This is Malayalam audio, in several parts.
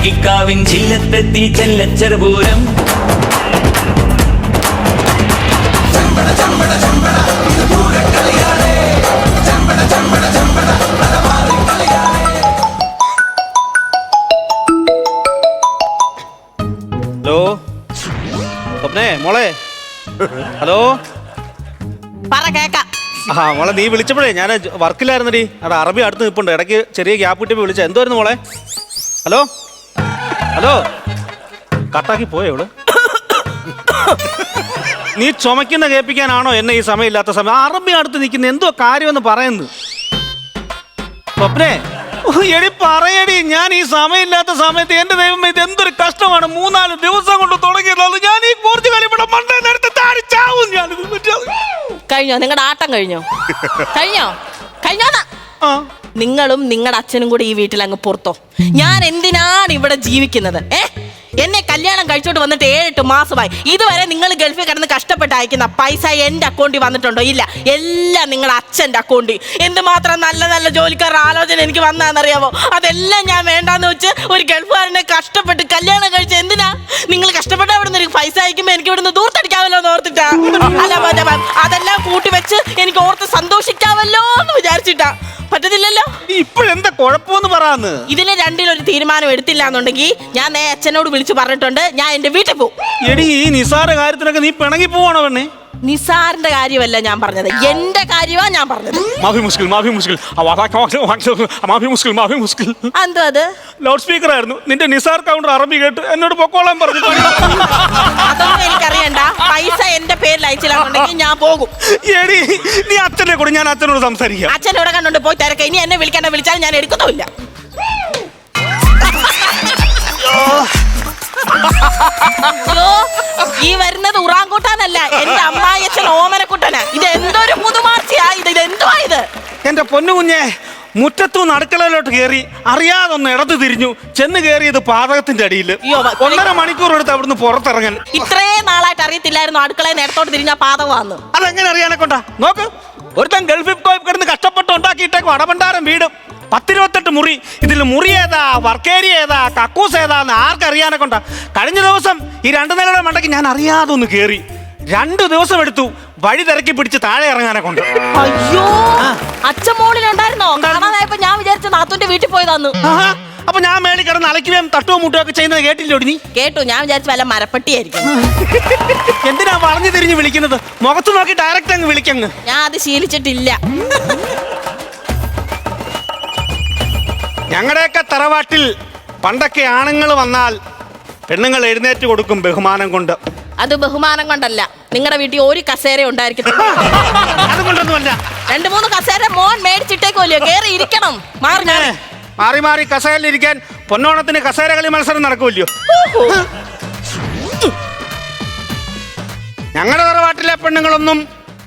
ഇടക്കിക്കാവിൻ ചില്ലത്തെത്തി ചെല്ലച്ചെറുപൂരം. ഹലോ? സ്വപ്നേ മോളെ? ഹലോ? പറ കേക്കാം. ആ മോളെ നീ വിളിച്ചപ്പോഴേ ഞാൻ വർക്കിലായിരുന്നടി അവിടെ അറബി അടുത്ത് നിൽപ്പുണ്ട് ഇടയ്ക്ക് ചെറിയ ഗ്യാപ്പ് കിട്ടിയപ്പോൾ വിളിച്ച എന്തായിരുന്നു മോളെ? ഹലോ? ഹലോ. കട്ടാക്കി പോയേ ഇവൾ? നീ ചുമക്കുന്ന കേൾപ്പിക്കാനാണോ എന്നെ ഈ സമയമില്ലാത്ത സമയം? അറബി അടുത്ത് നിൽക്കുന്ന എന്തോ കാര്യമെന്ന് പറയുന്നു സ്വപ്നേ എടി പറയടി ഞാൻ ഈ സമയമില്ലാത്ത സമയത്ത് എന്റെ ദൈവം ഇത് എന്തൊരു കഷ്ടമാണ്. മൂന്നാൽ ദിവസം കൊണ്ട് തുടങ്ങിയത് ഞാൻ ഈ കുറച്ച് കളിപ്പെടെ മണ്ടേ നേരത്തെ താഴെ ചാവും ഞാൻ. കഴിഞ്ഞോ? നിങ്ങളുടെ ആട്ടം കഴിഞ്ഞോ? കഴിഞ്ഞോ? കഴിഞ്ഞോ ആ. നിങ്ങളും നിങ്ങളുടെ അച്ഛനും കൂടി ഈ വീട്ടിൽ അങ്ങ് പുറത്തോ? ഞാൻ എന്തിനാണ് ഇവിടെ ജീവിക്കുന്നത്? ഏ? എന്നെ കല്യാണം കഴിച്ചോട്ട് വന്നിട്ട് ഏഴെട്ട് മാസമായി. ഇതുവരെ നിങ്ങൾ ഗൾഫിൽ കിടന്ന് കഷ്ടപ്പെട്ട് അയക്കുന്ന പൈസ എന്റെ അക്കൗണ്ടിൽ വന്നിട്ടുണ്ടോ? ഇല്ല. എല്ലാം നിങ്ങളുടെ അച്ഛന്റെ അക്കൗണ്ടിൽ. എന്തുമാത്രം നല്ല നല്ല ജോലിക്കാരുടെ ആലോചന എനിക്ക് വന്നാന്നറിയാമോ അതെല്ലാം ഞാൻ വേണ്ടാന്ന് വെച്ച് ഒരു ഗൾഫുകാരനെ കഷ്ടപ്പെട്ട് കല്യാണം കഴിച്ച് എന്തിനാ നിങ്ങൾ കഷ്ടപ്പെട്ട അവിടെ നിന്ന് പൈസ അയക്കുമ്പോ എനിക്ക് ഇവിടുന്ന് ദൂർത്തടിക്കാമല്ലോ എന്ന് ഓർത്തിട്ടാ. അല്ല അതെല്ലാം കൂട്ടി വെച്ച് എനിക്ക് ഓർത്ത് സന്തോഷിക്കാമല്ലോ എന്ന് വിചാരിച്ചിട്ടാ. പറ്റത്തില്ലല്ലോ? ഇപ്പോഴെന്താ കുഴപ്പമെന്ന് പറയാന്ന്? ഇതിലെ രണ്ടിലൊരു തീരുമാനം എടുത്തില്ല എന്നുണ്ടെങ്കിൽ ഞാൻ നേ അച്ഛനോട് വിളിച്ചു പറഞ്ഞിട്ടുണ്ട് ഞാൻ എന്റെ വീട്ടിൽ പോകും എടി ഈ നിസാര കാര്യത്തിനൊക്കെ നീ പിണങ്ങി പോവാണോ പെണ്ണേ? നിസാറിന്റെ കാര്യമല്ല ഞാൻ പറഞ്ഞത്. എന്റെ കാര്യമാ ഞാൻ പറഞ്ഞത്. മാഫി മുസ്കിൽ മാഫി മുസ്കിൽ. മാഫി മുസ്കിൽ മാഫി മുസ്കിൽ. എന്തോ അത്? ലൗഡ് സ്പീക്കർ ആയിരുന്നു. നിന്റെ നിസാർ കൗണ്ടർ അറബി കേട്ട് എന്നോട് പൊക്കോളാൻ പറഞ്ഞു. അതൊന്നും എനിക്കറിയണ്ട. പൈസ എന്റെ പേരിൽ അയച്ചില്ലാന്നുണ്ടെങ്കിൽ ഞാൻ പോകും. എടി നീ അച്ഛനെ കൂടെ ഞാൻ അച്ഛനോട് സംസാരിക്കാം. അച്ഛനോടെ കണ്ടോണ്ട് പോയി തിരക്ക. ഇനി എന്നെ വിളിക്കണ്ട വിളിച്ചാൽ ഞാൻ എടുക്കുന്നുമില്ല. ഈ വരുന്നത് ഉറാങ്കൂട്ടാനല്ല എന്റെ പൊന്നു കുഞ്ഞെ മുറ്റത്തുനിന്ന് അടുക്കളയിലോട്ട് കയറി അറിയാതെ ഒന്ന് ഇടത് തിരിഞ്ഞു ചെന്ന് കയറിയത് പാതകത്തിന്റെ അടിയിൽ അയ്യോ, വ- ഒന്നര മണിക്കൂർ എടുത്ത് അവിടുന്ന് പുറത്തിറങ്ങാൻ. ഇത്രയും നാളായിട്ട് അറിയത്തില്ലായിരുന്നു അടുക്കളയിൽ നേരത്തോട്ട് തിരിഞ്ഞ പാതകമാന്ന് അതെങ്ങനെ അറിയാനെ കൊണ്ടാ? നോക്ക് ഒരുത്തൻ ഗൾഫിൽ പോയി കിടന്ന് കഷ്ടപ്പെട്ട് ഉണ്ടാക്കിയിട്ടേക്കും അടമണ്ടാരം വീട്. പത്തിരുപത്തെട്ട് മുറി. ഇതിൽ മുറി ഏതാ വർക്കേരി ഏതാ കക്കൂസ് ഏതാന്ന് ആർക്കറിയാനെ കൊണ്ടാ? കഴിഞ്ഞ ദിവസം ഈ രണ്ടു നിലയുടെ മണ്ടയ്ക്ക് ഞാൻ അറിയാതെ ഒന്ന് കയറി രണ്ടു ദിവസം എടുത്തു വഴി തിരക്കി പിടിച്ച് താഴെ ഇറങ്ങാനെ കൊണ്ട്. അയ്യോ അച്ഛൻ മോളിലുണ്ടായിരുന്നോ കാണാതായപ്പോ ഞാൻ വിചാരിച്ച നാത്തുന്റെ വീട്ടിൽ പോയതാന്ന്. അപ്പൊ ഞാൻ മേളിൽ കിടന്ന് അലക്കുകയും തട്ടുകയോ മുട്ടുകയോ ഒക്കെ ചെയ്യുന്നത് കേട്ടില്ലോ നീ? കേട്ടു. ഞാൻ വിചാരിച്ച വല്ല മരപ്പട്ടിയായിരിക്കും. എന്തിനാ വളഞ്ഞു തിരിഞ്ഞ് വിളിക്കുന്നത്? മുഖത്ത് നോക്കി ഡയറക്റ്റ് അങ്ങ് വിളിക്കങ്ങ്. ഞാൻ അത് ശീലിച്ചിട്ടില്ല. ഞങ്ങളുടെയൊക്കെ തറവാട്ടിൽ പണ്ടൊക്കെ ആണുങ്ങൾ വന്നാൽ പെണ്ണുങ്ങൾ എഴുന്നേറ്റ് കൊടുക്കും ബഹുമാനം കൊണ്ട്. അത് ബഹുമാനം കൊണ്ടല്ല. നിങ്ങളുടെ വീട്ടിൽ ഒരു കസേര ഉണ്ടായിരിക്കത്തില്ല. അതുകൊണ്ടൊന്നുമല്ല. രണ്ടു മൂന്ന് കസേര മോൻ മേടിച്ചിട്ടേക്കുമല്ലോ കേറി ഇരിക്കണം. മാറി മാറി. മാറി മാറി കസേരയിലിരിക്കാൻ പൊന്നോണത്തിന് കസേര കളി മത്സരം നടക്കൂല്ലോ ഞങ്ങളുടെ തറവാട്ടിലെ പെണ്ണുങ്ങളൊന്നും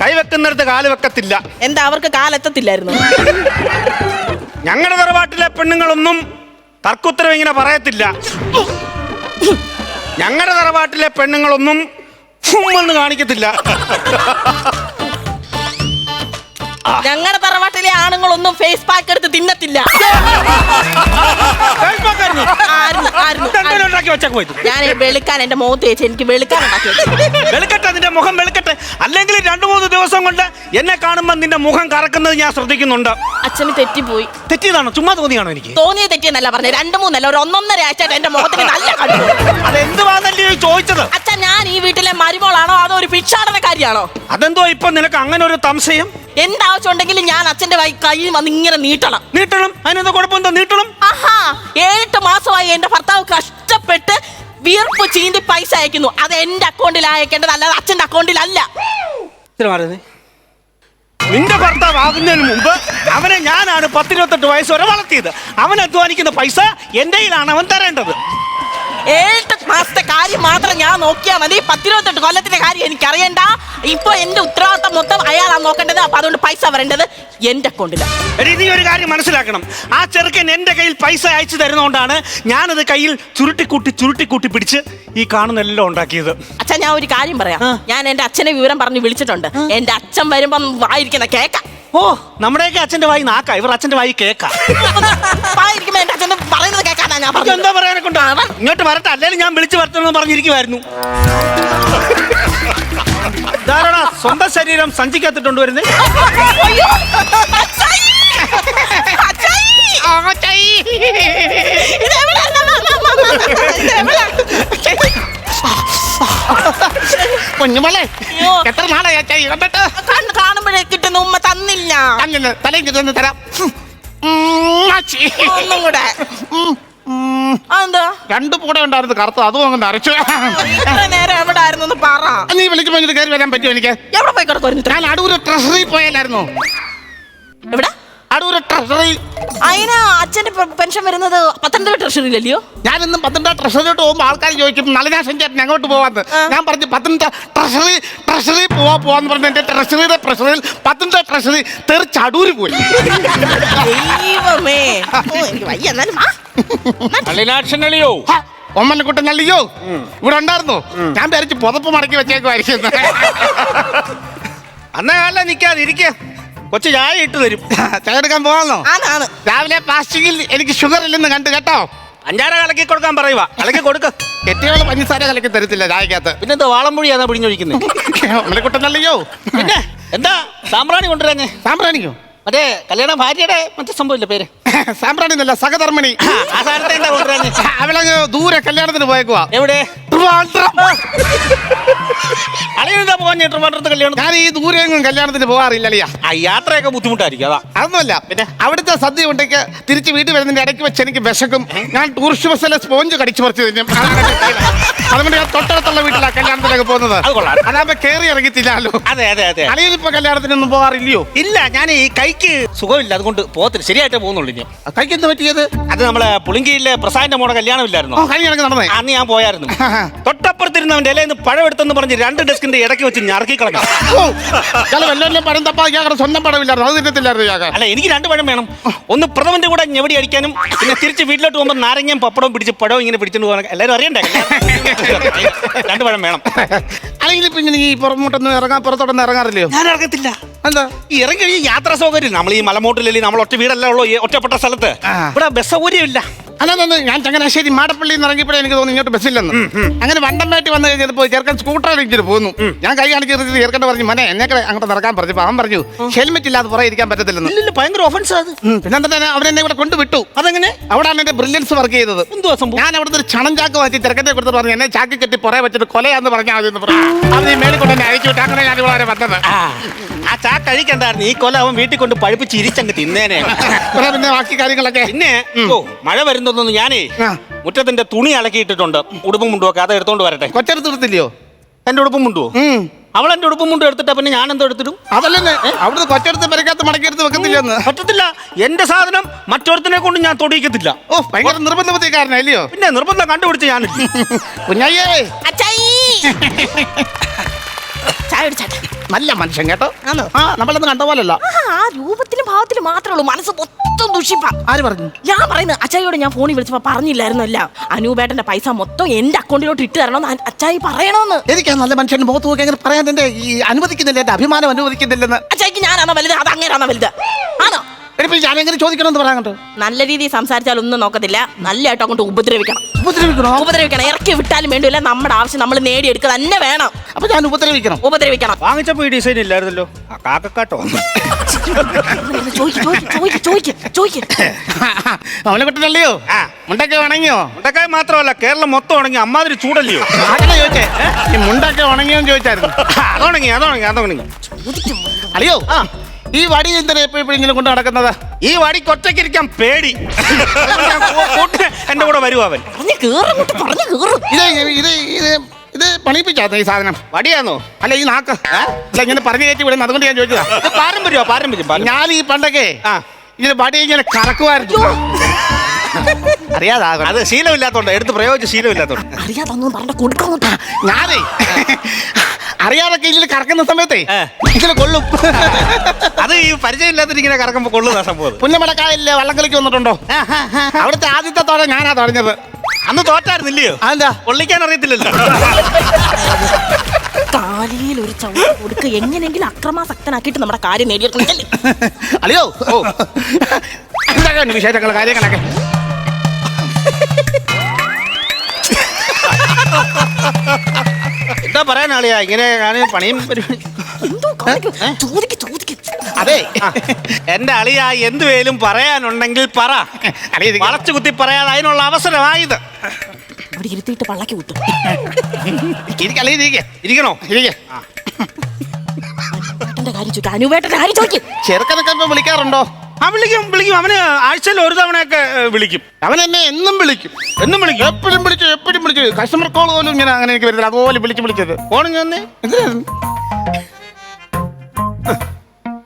കൈവെക്കുന്നിടത്ത് കാൽ വെക്കത്തില്ല. എന്താ അവർക്ക് കാലെത്തത്തില്ലായിരുന്നു? ഞങ്ങളുടെ തറവാട്ടിലെ പെണ്ണുങ്ങളൊന്നും തർക്കുത്തരം ഇങ്ങനെ പറയത്തില്ല. ഞങ്ങളുടെ തറവാട്ടിലെ പെണ്ണുങ്ങളൊന്നും ഫുമ്മെന്ന് കാണിക്കത്തില്ല. ഞങ്ങളുടെ തറവാട്ടിലെ ആണുങ്ങളൊന്നും ഫേസ് പാക്ക് എടുത്ത് തിന്നത്തില്ല. ഞാൻ വെളുക്കാൻ എന്റെ മുഖത്ത് വെച്ച് എനിക്ക് വെളുക്കാൻ വെളുക്കട്ടെ നിന്റെ മുഖം വെളുക്കട്ടെ. അല്ലെങ്കിൽ രണ്ടു മൂന്ന് ദിവസം കൊണ്ട് എന്നെ കാണുമ്പോൾ നിന്റെ മുഖം കറക്കുന്നത് ഞാൻ ശ്രദ്ധിക്കുന്നുണ്ട്. അച്ഛന് തെറ്റിപ്പോയി. തെറ്റിയതാണോ? ചുമ്മാ തോന്നിയാണോ എനിക്ക്? തോന്നിയ തെറ്റിയെന്നല്ല പറഞ്ഞത്. രണ്ടു മൂന്നല്ല ഒരു ഒന്നൊന്നര ആഴ്ചയായിട്ട് എന്റെ മുഖത്തിന് നല്ല അതെന്തുവാന്നല്ലേ ചോദിച്ചത്? അച്ഛൻ ഞാൻ ഈ വീട്ടിലെ മരുമോളാണോ അതോ ഒരു ഭിക്ഷാടനക്കാരിയാണോ? അതെന്തോ ഇപ്പൊ നിനക്ക് അങ്ങനെ ഒരു സംശയം എന്താവശ്യം ഉണ്ടെങ്കിലും ഞാൻ അച്ഛന്റെ കൈ കയ്യിൽ വന്ന് ഇങ്ങനെ നീട്ടണം. നീട്ടണം? അതിനെന്താ കുഴപ്പമെന്താ? നീട്ടണം? ആഹാ ഏഴെട്ട് മാസമായി എന്റെ ഭർത്താവ് കഷ്ടപ്പെട്ട് വീർപ്പ് ചീന്തി പൈസ അയക്കുന്നു. അത് എന്റെ അക്കൗണ്ടിൽ അയക്കേണ്ടത് അല്ലാതെ അച്ഛന്റെ അക്കൗണ്ടിലല്ല. നിന്റെ ഭർത്താവ് ആകുന്നതിന് മുമ്പ് അവനെ ഞാനാണ് പത്തിരുപത്തെട്ട് വയസ്സ് വരെ വളർത്തിയത്. അവൻ അധ്വാനിക്കുന്ന പൈസ എന്റെ കയ്യിലാണ് അവൻ തരേണ്ടത്. ഏഴെട്ട് മാസത്തെ കാര്യം മാത്രം ഞാൻ നോക്കിയാൽ മതി. പത്തിരുപത്തെട്ട് കൊല്ലത്തിന്റെ കാര്യം എനിക്ക് അറിയണ്ട ഇപ്പൊ എന്റെ ഉത്തരവാദിത്തം മൊത്തം അയാളാണ് നോക്കേണ്ടത്. അപ്പൊ അതുകൊണ്ട് പൈസ വരേണ്ടത് എന്റെ അക്കൗണ്ടിലാണ് എടീ, നീ ഒരു കാര്യം മനസ്സിലാക്കണം. ആ ചെറുക്കൻ എന്റെ കയ്യിൽ പൈസ അയച്ചു തരുന്നോണ്ടാണ് ഞാനത് കയ്യിൽ ചുരുട്ടിക്കൂട്ടി ചുരുട്ടിക്കൂട്ടി പിടിച്ച് ഈ കാണുന്ന എല്ലാം ഉണ്ടാക്കിയത്. അച്ഛൻ ഞാൻ ഒരു കാര്യം പറയാം. ഞാൻ എന്റെ അച്ഛനെ വിവരം പറഞ്ഞ് വിളിച്ചിട്ടുണ്ട്. എന്റെ അച്ഛൻ വരുമ്പം വായിരിക്കുന്ന കേക്ക. ഓ നമ്മുടെയൊക്കെ അച്ഛന്റെ വായി നാക്ക. ഇവർ അച്ഛന്റെ വായി കേക്ക. വായിരിക്കുമ്പോ എന്റെ കേൾക്കാന്നാ ഞാൻ. എന്താ പറയാനെ കൊണ്ട് ഇങ്ങോട്ട് വരട്ടെ അല്ലെങ്കിൽ ഞാൻ വിളിച്ചു വരട്ടെന്ന് പറഞ്ഞിരിക്കുമായിരുന്നു ധാരണ സ്വന്തം ശരീരം സഞ്ചിക്കത്തിട്ടുണ്ട് വരുന്നേ അയ്യോ, അച്ചായി! അച്ചായി! ഇതെവിടാ? ഇതെവിടാ? കുഞ്ഞുമോളെ. എത്ര നാളായി അച്ചായി കണ്ടിട്ട് കാണുമ്പോഴേ കിട്ടുന്ന ഉമ്മ തന്നില്ല അങ്ങനെ തലയും കിട്ടുന്ന തരാം ഒന്നും കൂടെ. അതെന്താ? രണ്ട് പൂടെ ഉണ്ടായിരുന്നു കറുത്ത് അതും അങ്ങ് നിറച്ചു ഇത്ര നേരം എവിടെ ആയിരുന്നു പറ. നീ വിളിക്കുമ്പോ ഇങ്ങോട്ട് കയറി വരാൻ പറ്റുമോ എനിക്ക്? എവിടെ പോയി കിടക്കുമായിരുന്നു ഞാൻ അടൂര് ട്രഷറി പോയാലായിരുന്നു. എവിടെ? അടൂര് ട്രഷറി അതിന് അച്ഛന്റെ പെൻഷൻ വരുന്നത് പത്തനംതിട്ട ട്രഷറിയിലല്ലയോ ഞാൻ ഇന്ന് പത്തനംതിട്ട ട്രഷറിയിലോട്ട് പോകുമ്പോൾ ആൾക്കാർ ചോദിക്കും നളിനാശൻ ചേട്ടൻ അങ്ങോട്ട് പോവാന്ന്. ഞാൻ പറഞ്ഞു പത്തനംതിട്ട ട്രഷറി ട്രഷറി പോവാ പോവാന്ന് പറഞ്ഞ എന്റെ ട്രഷറിയുടെ ട്രഷറിയിൽ പത്തനംതിട്ട ട്രഷറി തെറിച്ച് അടൂര് പോയി. ദൈവമേ. ഓ, എനിക്ക് വയ്യ. എന്നാലും. ഹ, ഒമ്മനക്കുട്ടൻ നല്ലിയോ ഇവിടെ ഉണ്ടായിരുന്നു. ഞാൻ വിചാരിച്ച് പുതപ്പ് മടക്കി വെച്ചേക്കുമായിരിക്കും അന്ന കാലം നിൽക്കാതെ ഇരിക്ക. കൊച്ചു ചായ ഇട്ട് തരും. ചായ എടുക്കാൻ പോകാന്നോ രാവിലെ പ്ലാസ്റ്റിക്കിൽ എനിക്ക് ഷുഗർ ഇല്ലെന്ന് കണ്ടു കേട്ടോ. അഞ്ചാര കലക്കി കൊടുക്കാൻ പറയുക കലക്കി കൊടുക്ക. കെട്ടിയോൾ പഞ്ചസാര കലക്കി തരത്തില്ല ചായക്കകത്ത്. പിന്നെന്താ വാളംപൊഴിയാന്നാ പിടിഞ്ഞൊഴിക്കുന്നത് ഒമ്മനക്കുട്ടൻ നല്ലിയോ പിന്നെ എന്താ സാമ്പ്രാണി കൊണ്ടുവരാഞ്ഞേ? സാമ്പ്രാണിക്കോ മറ്റേ കല്യാണ ഭാര്യയുടെ മറ്റേ സംഭവമില്ല പേര്? സാമ്പ്രാണി എന്നല്ല സഹധർമ്മിണി അവളങ്ങ് ദൂരെ കല്യാണത്തിന് പോയേക്കുവാ. എവിടെ. അളിയെന്താ പോകാൻ ട്രിവാൻഡ്രത്ത് കല്യാണം? ഞാൻ ഈ ദൂരെങ്ങും കല്യാണത്തിന് പോകാറില്ല അളിയാ. ആ യാത്രയൊക്കെ ബുദ്ധിമുട്ടായിരിക്കും അതാ. അതൊന്നുമല്ല പിന്നെ അവിടുത്തെ സദ്യ ഉണ്ടെങ്കിൽ തിരിച്ച് വീട്ടിൽ വരുന്നതിന്റെ ഇടയ്ക്ക് വെച്ച് എനിക്ക് വിശക്കും. ഞാൻ ടൂറിസ്റ്റ് ബസ്സിലെ സ്പോഞ്ച് കടിച്ചു പറിച്ചു തിന്നും. അതുകൊണ്ട് ഞാൻ തൊട്ടടുത്തുള്ള വീട്ടിലാ കല്യാണത്തിനൊക്കെ പോകുന്നത്. അത് കൊള്ളാം. അതാകുമ്പോ കേറി ഇറങ്ങിത്തില്ലാലോ. അതെ അതെ അതെ. അളിയനിപ്പോ കല്യാണത്തിനൊന്നും പോകാറില്ലയോ? ഇല്ല ഞാൻ ഈ കൈക്ക് സുഖമില്ല അതുകൊണ്ട് പോകത്തില്ല. ശരിയായിട്ടേ പോകുന്നുള്ളൂ ഇനി. കൈക്കെന്ത് പറ്റിയത്? അത് നമ്മളെ പുളിങ്കിയിലെ പ്രസാദിന്റെ മോടെ കല്യാണം ഇല്ലായിരുന്നു ഓ കഴിഞ്ഞ കണക്ക് നടന്നേ അന്ന് ഞാൻ പോയായിരുന്നു. തൊട്ടപ്പുറത്തിരുന്നവന്റെ ഇലയിൽ നിന്ന് പഴം എടുത്തെന്ന് പറഞ്ഞ് രണ്ട് ഡെസ്കിന്റെ ഇടയ്ക്ക് വെച്ച് ഞറക്കി കളഞ്ഞു. വല്ലവരും പടം തപ്പാ സ്വന്തം പടമില്ലായിരുന്നു അത് തിന്നത്തില്ലായിരുന്നു ഇയാൾക്ക്. അല്ല എനിക്ക് രണ്ട് പഴം വേണം. ഒന്ന് പ്രഥമന്റെ കൂടെ ഞെവടി അടിക്കാനും പിന്നെ തിരിച്ച് വീട്ടിലോട്ട് പോകുമ്പോൾ നാരങ്ങയും പപ്പടവും പിടിച്ച് പഴവും ഇങ്ങനെ പിടിച്ചിട്ട് പോകാൻ എല്ലാവരും അറിയണ്ടേ? രണ്ട് പഴം വേണം. അല്ലെങ്കിൽ പിന്നെ ഈ പുറമോട്ടൊന്നും ഇറങ്ങാൻ പുറത്തോട്ടൊന്നും ഇറങ്ങാറില്ലയോ? ഞാൻ ഇറങ്ങത്തില്ല. എന്താ? ഈ ഇറങ്ങി യാത്രാ സൗകര്യം. നമ്മൾ ഈ മലമോട്ടിലല്ലേ നമ്മൾ ഒറ്റ വീടല്ലേ ഉള്ളൂ ഈ ഒറ്റപ്പെട്ട സ്ഥലത്ത്. ഇവിടെ ബസ് സൗകര്യമില്ല അല്ലാതെ ഞാൻ ചങ്ങനാശ്ശേരി മാടപ്പള്ളിയിൽ നിന്ന് ഇറങ്ങിയപ്പോഴേ എനിക്ക് തോന്നി ഇങ്ങോട്ട് ബസ്സില്ലെന്ന്. അങ്ങനെ വണ്ടമ്പേട്ടി വന്നു കഴിഞ്ഞപ്പോൾ ചെറുക്കൻ സ്കൂട്ടറിൽ ഇങ്ങനെ പോന്നു. ഞാൻ കൈ കാണിച്ച് ചെറുക്കന്റെ പറഞ്ഞു മനെ എന്നെ അങ്ങോട്ട് നടക്കാൻ പറഞ്ഞു. അവൻ പറഞ്ഞു ഹെൽമെറ്റ് ഇല്ലാതെ പുറകെ ഇരിക്കാൻ പറ്റത്തില്ലെന്ന്. ഭയങ്കര ഒഫൻസ് അത്. പിന്നെ തന്നെ അവൻ എന്നെ ഇവിടെ കൊണ്ടുവിട്ടു. അതെങ്ങനെ? അവിടെയാണ് എന്റെ ബ്രില്യൻസ് വർക്ക് ചെയ്തത്. ഞാൻ അവിടുന്ന് ഒരു ചണം ചാക്ക് വാങ്ങി തിരക്കത്തെ കൊടുത്ത് പറഞ്ഞു എന്നെ ചാക്കി കെട്ടി പുറകെ വെച്ചിട്ട് കൊലയാന്ന് പറഞ്ഞാൽ മതി എന്ന് പറഞ്ഞു. അവൻ ഈ മേളിൽ കൊണ്ട് എന്നെ അയച്ചു വിട്ടു. അങ്ങനെ ഞാൻ ഇവിടെ വരെ വന്നത്. ആ ചാ കഴിക്കണ്ടായിരുന്നു. ഈ കൊല അവൻ വീട്ടിൽ കൊണ്ട് പഴുപ്പിച്ച് ഇരിച്ചങ്ങ് തിന്നേനെ. പിന്നെ ബാക്കി കാര്യങ്ങളൊക്കെ? പിന്നെ ഓ മഴ വരുന്നതൊന്നും ഞാനേ ആ. മുറ്റത്തിന്റെ തുണി അലക്കിയിട്ടിട്ടുണ്ട്. ഉടുപ്പും മുണ്ടുമൊക്കെ അത് എടുത്തോണ്ട് വരട്ടെ. കൊച്ചെടുത്തിടത്തില്ലയോ എന്റെ ഉടുപ്പും മുണ്ടുവോ? ഉം. അവൾ എന്റെ ഉടുപ്പും മുണ്ടും എടുത്തിട്ടാ പിന്നെ ഞാൻ എന്തോ എടുത്തിടും? അതല്ലേ അവിടുന്ന് കൊച്ചെടുത്ത് പെരക്കകത്ത് മടക്കിയെടുത്ത് വെക്കത്തില്ലെന്ന് പറ്റത്തില്ല. എന്റെ സാധനം മറ്റൊരുത്തിനെ കൊണ്ട് ഞാൻ തൊടിയിക്കത്തില്ല. ഓ ഭയങ്കര നിർബന്ധബുദ്ധിക്കാരനല്ലയോ പിന്നെ നിർബന്ധം കണ്ടുപിടിച്ച് ഞാൻ കുഞ്ഞയ്യേ. അച്ചായി. ചായ കുടിച്ചാട്ടെ. നല്ല മനുഷ്യൻ കേട്ടോ. ആണോ? ആ നമ്മളൊന്നും കണ്ട പോലല്ല. ആ, രൂപത്തിലും ഭാവത്തിലും മാത്രമേ ഉള്ളൂ. മനസ്സ് മൊത്തം ദുഷിപ്പാ. ആര് പറഞ്ഞു? ഞാൻ പറയുന്നത് അച്ചായിയോട് ഞാൻ ഫോണിൽ വിളിച്ചപ്പോ പറഞ്ഞില്ലായിരുന്നല്ല അനൂപേട്ടന്റെ പൈസ മൊത്തം എന്റെ അക്കൗണ്ടിലോട്ട് ഇട്ട് തരണമെന്ന് അച്ചായി പറയണമെന്ന് എനിക്ക് നല്ല മനുഷ്യന്റെ മുഖത്ത് നോക്കി അങ്ങനെ പറയാൻ എന്റെ ഈ അനുവദിക്കുന്നില്ല എന്റെ അഭിമാനം അനുവദിക്കുന്നില്ലെന്ന്. അച്ചായിക്ക് ഞാനാണോ വലുത്? അത് അങ്ങേരാണോ വലുത്? ആണോ? എനിക്ക് ഞാൻ എങ്ങനെ ചോദിക്കണമെന്ന് നല്ല രീതിയിൽ സംസാരിച്ചാൽ ഒന്നും നോക്കത്തില്ല. നല്ലതായിട്ട് അങ്ങോട്ട് ഉപദ്രവിക്കണം. ഉപദ്രവിക്കണോ? ഉപദ്രവിക്കണം. ഇറക്കി വിട്ടാലും വേണ്ടില്ല. നമ്മുടെ ആവശ്യം നമ്മൾ നേടിയെടുക്കുക തന്നെ വേണം. അപ്പൊ ഞാൻ ഉപദ്രവിക്കണം. ഉപദ്രവിക്കണം. വാങ്ങിച്ചപ്പോ ഈ ഡിസൈൻ ഇല്ലായിരുന്നല്ലോ. ആ കാക്കക്കാട്ടോ. അവനെ കിട്ടണല്ലയോ ആ. മുണ്ടൊക്കെ ഉണങ്ങിയോ? മുണ്ടക്കായ മാത്രമല്ല കേരളം മൊത്തം ഉണങ്ങി അമ്മാതിരി ചൂടല്ലയോ? അങ്ങനെ ചോദിച്ചേ. ഈ മുണ്ടൊക്കെ ഉണങ്ങിയോന്ന് ചോദിച്ചായിരുന്നു. അതുണങ്ങി അതുണങ്ങി അതുണങ്ങി. അറിയോ ആ. ഈ വടി എന്തിനാ എപ്പോഴെങ്കിലും കൊണ്ട് നടക്കുന്നത്? ഈ വടിക്ക് ഒറ്റയ്ക്കിരിക്കാൻ പേടി. എന്റെ കൂടെ വരുവാ അവൻ. പറഞ്ഞു കേറും ഇങ്ങോട്ട്, പറഞ്ഞു കേറും. ഇത് ഇത് ഇത് ഇത് പണിയിപ്പിച്ചാത്ത ഈ സാധനം? വടിയാന്നോ? അല്ല ഈ നാക്ക്. അല്ല ഇങ്ങനെ പറഞ്ഞു കയറ്റി വിടുന്നു അതുകൊണ്ട് ഞാൻ ചോദിച്ചതാ. പാരമ്പര്യമോ? പാരമ്പര്യം പാരമ്പര്യം. ഞാൻ ഈ പണ്ടൊക്കെ ഇങ്ങനെ ഇത് വടി ഇങ്ങനെ കറക്കുമായിരുന്നു. അറിയാതാ അത് ശീലമില്ലാത്തോണ്ട് എടുത്ത് പ്രയോഗിച്ച് ശീലമില്ലാത്തോണ്ട്. അറിയാതൊന്നും പറഞ്ഞ കൊടുക്കാൻ ഞാനേ അറിയാതൊക്കെ ഇതിൽ കറക്കുന്ന സമയത്തെ. ഇതിൽ കൊള്ളും. അത് ഈ പരിചയമില്ലാത്തിരിക്കുന്ന കറക്കുമ്പോ കൊള്ളുന്ന സംഭവം പുന്നമടക്കായല്ലേ വള്ളംകളിക്ക് വന്നിട്ടുണ്ടോ? അവിടുത്തെ ആദ്യത്തെ തോട ഞാനാ തുടങ്ങിയത് അന്ന് തോറ്റായിരുന്നില്ലയോ? അതെന്താ? പൊള്ളിക്കാൻ അറിയത്തില്ലല്ലോ. താലിയിൽ ഒരു ചവിട്ട് കൊടുക്ക എങ്ങനെയെങ്കിലും അക്രമാസക്തനാക്കിയിട്ട് നമ്മുടെ കാര്യം നേടിയെടുക്കണം അല്ലയോ ഓ. എന്തൊക്കെയുണ്ട് വിശേഷങ്ങൾ കാര്യങ്ങളൊക്കെ? ha ha ഇങ്ങനെ ഞാൻ പറയാൻ ആളിയാ ഇങ്ങനെ പണിയും അതെ എന്റെ അളിയ എന്തുവേലും പറയാനുണ്ടെങ്കിൽ പറ വളച്ചു കുത്തി പറയാതെ അതിനുള്ള അവസരമായത് ഇവിടെ ഇരുത്തിയിട്ട് പള്ളക്ക് ഇരിക്ക്. ഇരിക്കണോ ഇരിക്കേ ഏട്ടന്റെ കാര്യം ചോദിക്കും അനുവേട്ടന്റെ കാര്യം ചോദിക്കും ചെറുക്കനൊക്കെ വിളിക്കാറുണ്ടോ ആ വിളിക്കും വിളിക്കും. അവന് ആഴ്ചയിൽ ഒരു തവണയൊക്കെ വിളിക്കും. അവൻ എന്നെ എന്നും വിളിക്കും. എന്നും വിളിക്കും. എപ്പോഴും വിളിച്ചു എപ്പോഴും വിളിച്ചു. കസ്റ്റമർ കോൾ പോലും ഇങ്ങനെ അങ്ങനെ എനിക്ക് വരുന്നില്ല. അതുപോലെ വിളിച്ച് വിളിച്ചത് ഓണം ചെന്ന്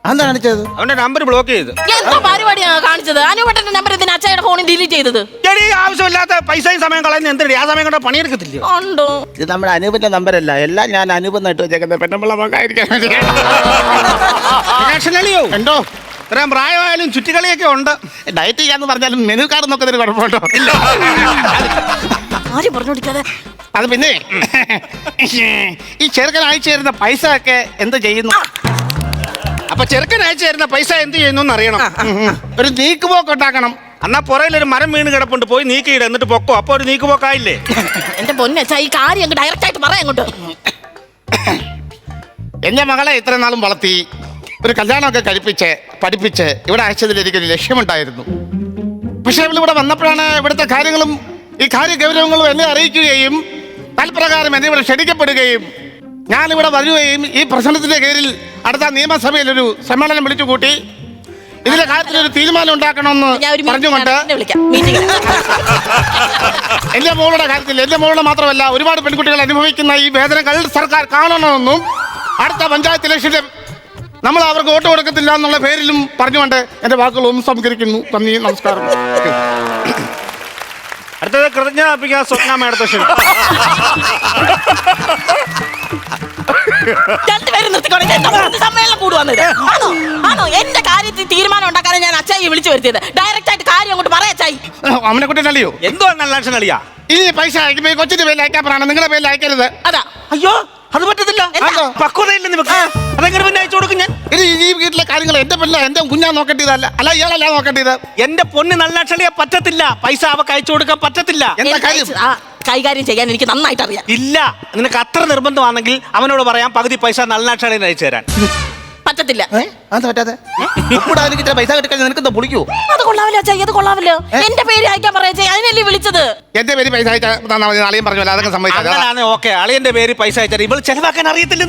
എന്താ കാണിച്ചത്? അവന്റെ നമ്പർ ബ്ലോക്ക് ചെയ്ത്. എന്തോ പരിപാടിയാ കാണിച്ചത്? അനുവേട്ടന്റെ നമ്പർ എന്തിനാ അച്ഛയുടെ ഫോണിൽ ഡിലീറ്റ് ചെയ്തത്? എടീ ആവശ്യമില്ലാത്ത പൈസയും സമയം കളയുന്ന എന്തിനാ? ആ സമയം കൊണ്ട് പണിയെടുക്കത്തില്ല ഉണ്ടോ? ഇത് നമ്മുടെ അനൂപിന്റെ നമ്പരല്ല എല്ലാം ഞാൻ അനൂപ് വെച്ചേക്കുന്നത് എന്തോ? ഇത്രയും പ്രായമായാലും ചുറ്റിക്കളിയൊക്കെ ഉണ്ട്. ഡയറ്റ് ചെയ്യാന്ന് പറഞ്ഞാലും മെനു കാർഡ് നോക്കുന്നതിന് കുഴപ്പമുണ്ടോ? ആരും പറഞ്ഞോടിക്കാതെ അത് പിന്നെ ഈ ചെറുക്കൻ അയച്ചു തരുന്ന പൈസ ഒക്കെ എന്ത് ചെയ്യുന്നു? അപ്പൊ ചെറുക്കൻ അയച്ചു തരുന്ന പൈസ എന്ത് ചെയ്യുന്നു അറിയണം ഒരു നീക്കുപോക്ക് ഉണ്ടാക്കണം എന്നാ പുറയിൽ ഒരു മരം വീണ് കിടപ്പുണ്ട്. പോയി നീക്കിയിട. എന്നിട്ട് പൊക്കോ. അപ്പൊ ഒരു നീക്കുപോക്കായില്ലേ? എന്റെ പൊന്നെ ഈ കാര്യം അങ്ങ് ഡയറക്റ്റ് ആയിട്ട് പറയാം അങ്ങോട്ട്. എന്റെ മകളെ ഇത്ര നാളും വളർത്തി. ഒരു കല്യാണമൊക്കെ കഴിപ്പിച്ച് പഠിപ്പിച്ച് ഇവിടെ അയച്ചതിൽ എനിക്കൊരു ലക്ഷ്യമുണ്ടായിരുന്നു. പക്ഷേ ഇവിടെ വന്നപ്പോഴാണ് ഇവിടുത്തെ കാര്യങ്ങളും ഈ കാര്യഗൗരവങ്ങളും എന്നെ അറിയിക്കുകയും തൽപ്രകാരം എന്നെ ഇവിടെ ക്ഷണിക്കപ്പെടുകയും ഞാനിവിടെ വരികയും ഈ പ്രശ്നത്തിന്റെ കീഴിൽ അടുത്ത നിയമസഭയിൽ ഒരു സമ്മേളനം വിളിച്ചു കൂട്ടി ഇതിന്റെ കാര്യത്തിൽ ഒരു തീരുമാനം ഉണ്ടാക്കണമെന്ന് പറഞ്ഞുകൊണ്ട് എന്റെ മോളുടെ കാര്യത്തിൽ എന്റെ മോളുടെ മാത്രമല്ല ഒരുപാട് പെൺകുട്ടികൾ അനുഭവിക്കുന്ന ഈ വേദനകൾ സർക്കാർ കാണണമെന്നും അടുത്ത പഞ്ചായത്ത് ഇലക്ഷനിൽ നമ്മൾ അവർക്ക് വോട്ട് കൊടുക്കത്തില്ല എന്നുള്ള പേരിലും പറഞ്ഞുകൊണ്ട് എന്റെ ഒന്ന് സംസ്കരിക്കുന്നു നന്ദി നമസ്കാരം. അടുത്തത് കൃതജ്ഞ അപ്പിക്കാൻ സ്വപ്ന മേടത്തെ ക്ഷണിക്കും രണ്ടുപേരും നിർത്തിക്കോളെ. ഇത് എന്താ പറഞ്ഞത്? സമ്മേളനം കൂടുവന്നത് ആണോ? ആണോ? എന്റെ കാര്യത്തിൽ തീരുമാനം ഉണ്ടാക്കാനാണ് ഞാൻ അച്ചായി വിളിച്ചു വരുത്തിയത്. ഡയറക്റ്റ് ആയിട്ട് കാര്യം അങ്ങോട്ട് പറയാ അച്ചായി. അവനെ കുട്ടിയല്ലയോ എന്തോ നല്ല ലക്ഷണം അളിയാ ഇനി പൈസ അയക്കുമ്പോ ഈ കൊച്ചിന്റെ പേരിൽ അയക്കാൻ പറയണം. നിങ്ങളുടെ പേരിൽ അയക്കരുത്. അതാ. അയ്യോ അത് പറ്റത്തില്ല. പക്വതയില്ല നിനക്ക്. അതെങ്ങനെ പിന്നെ അയച്ചു കൊടുക്കും ഞാൻ? ഈ വീട്ടിലെ കാര്യങ്ങൾ എന്റെ പെണ്ണ എന്റെ കുഞ്ഞാ നോക്കേണ്ടതല്ല. അല്ല ഇയാളല്ല നോക്കേണ്ടത്. എന്റെ പൊന്ന് നല്ല ലക്ഷണിയെ പറ്റത്തില്ല. പൈസ അവക്ക് അയച്ചു കൊടുക്കാൻ പറ്റത്തില്ല. എന്താ കാര്യം? കൈകാര്യം ചെയ്യാൻ എനിക്ക് നന്നായിട്ട് അറിയാം ഇല്ല. നിനക്ക് അത്ര നിർബന്ധമാണെങ്കിൽ അവനോട് പറയാം പകുതി പൈസ നല്ല ലക്ഷണിന് അയച്ചു തരാൻ. പറ്റത്തില്ല. പറ്റാതെ പൈസ നിനക്ക് എന്താ പൊളിക്കൂ? അത് കൊള്ളാവില്ല അച്ചായി അത് കൊള്ളാവില്ലോ എന്റെ പേര് അയക്കാൻ പറയാ അച്ചായി അതിനല്ലേ വിളിച്ചത്? എന്റെ പേര് പൈസ പറഞ്ഞു അതൊക്കെ ഓക്കെ. അളിയന്റെ പേര് പൈസ അയച്ചാൽ ചെലവാക്കാൻ അറിയത്തില്ല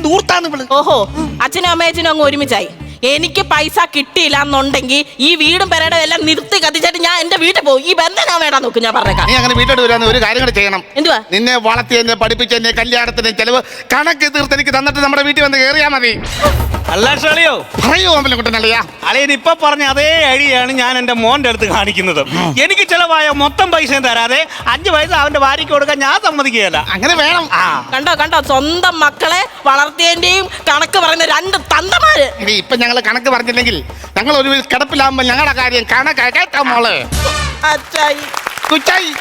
ഓഹോ അച്ഛനും അമ്മയച്ഛനും അങ്ങ് ഒരുമിച്ചായി. എനിക്ക് പൈസ കിട്ടിയില്ല എന്നുണ്ടെങ്കിൽ ഈ വീടും പെരയുടെ എല്ലാം നിർത്തി കത്തിച്ചിട്ട് ഞാൻ എന്റെ വീട്ടിൽ പോകും ഈ ബന്ധം ഞാൻ വേണ്ട നോക്കും ഞാൻ പറഞ്ഞേക്കാം. നീ അങ്ങനെ വീട്ടിലോട്ട് വരാൻ ഒരു കാര്യം കൂടെ ചെയ്യണം. എന്തുവാ? നിന്നെ വളർത്തി എന്നെ പഠിപ്പിച്ച് എന്നെ കല്യാണത്തിന് ചെലവ് കണക്ക് തീർത്ത് എനിക്ക് തന്നിട്ട് നമ്മുടെ വീട്ടിൽ വന്ന് കയറിയാ മതി. പറയൂ അളിയൻ ഇപ്പൊ പറഞ്ഞ അതേ ഐഡിയയാണ് ഞാൻ എന്റെ മോന്റെ അടുത്ത് കാണിക്കുന്നത്. എനിക്ക് ചെലവായ മൊത്തം പൈസ തരാതെ അഞ്ചു പൈസ അവന്റെ ഭാര്യയ്ക്ക് കൊടുക്കാൻ ഞാൻ സമ്മതിക്കുകയല്ല. അങ്ങനെ വേണം. ആ. കണ്ടോ കണ്ടോ? സ്വന്തം മക്കളെ വളർത്തിയേന്റെയും കണക്ക് പറയുന്ന രണ്ട് തന്തമാര്. ഇപ്പൊ ഞങ്ങൾ കണക്ക് പറഞ്ഞില്ലെങ്കിൽ ഞങ്ങൾ ഒരു കിടപ്പിലാകുമ്പോൾ ഞങ്ങളുടെ കാര്യം കണക്കാക്കാം മോൾ? അച്ചായി. കുച്ചായി.